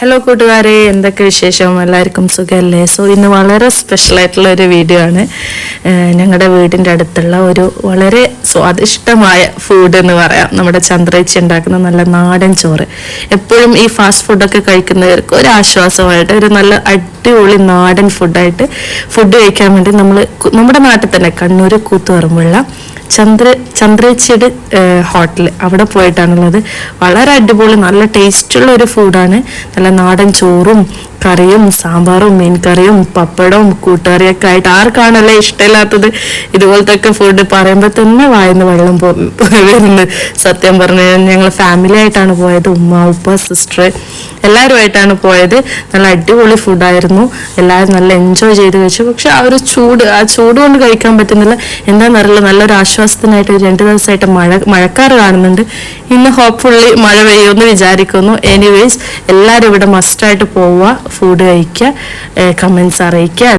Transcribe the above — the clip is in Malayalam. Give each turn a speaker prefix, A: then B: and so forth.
A: ഹലോ കൂട്ടുകാരെ. എന്തൊക്കെ വിശേഷം? എല്ലാവർക്കും സുഖമല്ലേ സോ ഇന്ന് വളരെ സ്പെഷ്യൽ ആയിട്ടുള്ള ഒരു വീഡിയോ ആണ്. ഞങ്ങളുടെ വീടിന്റെ അടുത്തുള്ള ഒരു വളരെ സ്വാദിഷ്ടമായ ഫുഡ് എന്ന് പറയാം. നമ്മുടെ ചന്ദ്രേച്ചി ഉണ്ടാക്കുന്ന നല്ല നാടൻ ചോറ്. എപ്പോഴും ഈ ഫാസ്റ്റ് ഫുഡൊക്കെ കഴിക്കുന്നവർക്ക് ഒരു ആശ്വാസമായിട്ട് ഒരു നല്ല അടിപൊളി നാടൻ ഫുഡായിട്ട് ഫുഡ് കഴിക്കാൻ വേണ്ടി നമ്മൾ നമ്മുടെ നാട്ടിൽ തന്നെ കണ്ണൂർ കൂത്തുപറമ്പുള്ള ചന്ദ്ര ചന്ദ്രേച്ചിയുടെ ഹോട്ടൽ അവിടെ പോയിട്ടാണുള്ളത്. വളരെ അടിപൊളി നല്ല ടേസ്റ്റുള്ള ഒരു ഫുഡാണ് നല്ല നാടൻ ചോറും കറിയും സാമ്പാറും മീൻ കറിയും പപ്പടവും കൂട്ടുകറിയൊക്കെ ആയിട്ട് ആർക്കാണല്ലേ ഇഷ്ടമില്ലാത്തത്? ഇതുപോലത്തെ ഒക്കെ ഫുഡ് പറയുമ്പോൾ തന്നെ വായന്ന് വെള്ളം പോ വരുന്നത് സത്യം പറഞ്ഞു ഞങ്ങൾ ഫാമിലി ആയിട്ടാണ് പോയത് ഉമ്മ ഉപ്പ സിസ്റ്റർ എല്ലാവരുമായിട്ടാണ് പോയത്. നല്ല അടിപൊളി ഫുഡായിരുന്നു എല്ലാവരും നല്ല എൻജോയ് ചെയ്ത് കഴിച്ചു. പക്ഷെ ആ ഒരു ചൂട് ആ ചൂട് കൊണ്ട് കഴിക്കാൻ പറ്റുന്നില്ല. എന്താണെന്നറിയില്ല നല്ലൊരു ആശ്വാസത്തിനായിട്ട് രണ്ട് ദിവസമായിട്ട് മഴ മഴക്കാറ് കാണുന്നുണ്ട്. ഇന്ന് ഹോപ്പ്ഫുള്ളി മഴ പെയ്യുമെന്ന് വിചാരിക്കുന്നു. എനിവേസ് എല്ലാവരും ഇവിടെ മസ്റ്റായിട്ട് പോവുക. ഫുഡ് കഴിക്കുക കമൻസ് അറിയിക്കുക.